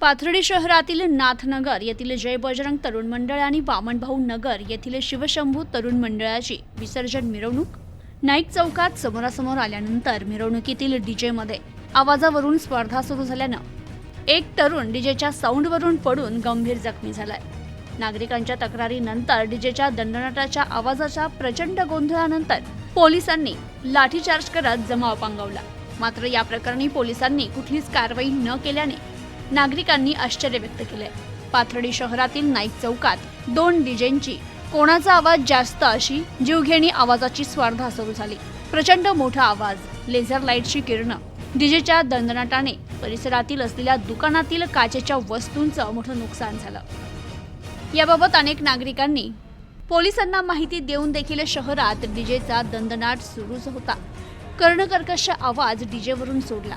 पाथर्डी शहरातील नाथनगर येथील जय बजरंग तरुण मंडळ आणि वामनभाऊ नगर येथील शिवशंभू तरुण मंडळाची विसर्जन मिरवणूक. नाईक चौकात समोरासमोर आल्यानंतर मिरवणुकीतील डीजेमध्ये आवाजावरून स्पर्धा सुरू झाल्यानं एक तरुण डीजेच्या साऊंडवरून पडून गंभीर जखमी झालाय. नागरिकांच्या तक्रारीनंतर डीजेच्या दंडनाटाच्या आवाजाच्या प्रचंड गोंधळानंतर पोलिसांनी लाठीचार्ज करत जमाव पांगवला. मात्र या प्रकरणी पोलिसांनी कुठलीच कारवाई न केल्याने नागरिकांनी आश्चर्य व्यक्त केलंय. पाथर्डी शहरातील नाईक चौकात दोन डीजेंची कोणाचा आवाज जास्त अशी जीवघेणी आवाजाची स्पर्धा सुरू झाली. प्रचंड मोठा आवाज लेझर लाईटची किरणं डीजेच्या दंदनाटाने परिसरातील असलेल्या दुकानातील काचेच्या वस्तूंचं मोठं नुकसान झालं. याबाबत अनेक नागरिकांनी पोलिसांना माहिती देऊन देखील शहरात डीजेचा दंदनाट सुरूच होता. कर्णकर्कश आवाज डीजेवरून सोडला.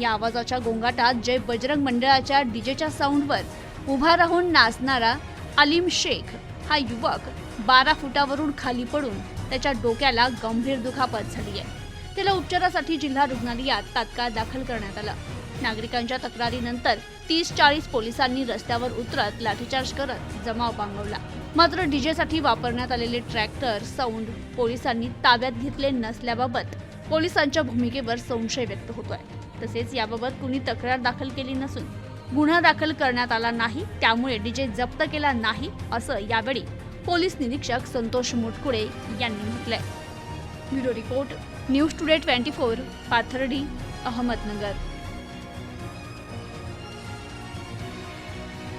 या आवाजाच्या गोंगाटात जय बजरंग मंडळाच्या डीजेच्या साऊंडवर उभा राहून नाचणारा अलीम शेख हा युवक बारा फुटावरून खाली पडून त्याच्या डोक्याला गंभीर दुखापत झाली आहे. त्याला उपचारासाठी जिल्हा रुग्णालयात तात्काळ दाखल करण्यात आलं. नागरिकांच्या तक्रारीनंतर तीस चाळीस पोलिसांनी रस्त्यावर उतरत लाठीचार्ज करत जमाव पांगवला. मात्र डीजेसाठी वापरण्यात आलेले ट्रॅक्टर साऊंड पोलिसांनी ताब्यात घेतले नसल्याबाबत पोलिसांच्या भूमिकेवर संशय व्यक्त होतोय. तसेच याबाबत कुणी तक्रार दाखल केली नसून गुन्हा दाखल करण्यात आला नाही त्यामुळे डीजे जप्त केला नाही असं यावेळी पोलीस निरीक्षक संतोष मुटकुळे यांनी म्हटलंय. Bureau report news today twenty four Pathardi Ahmednagar.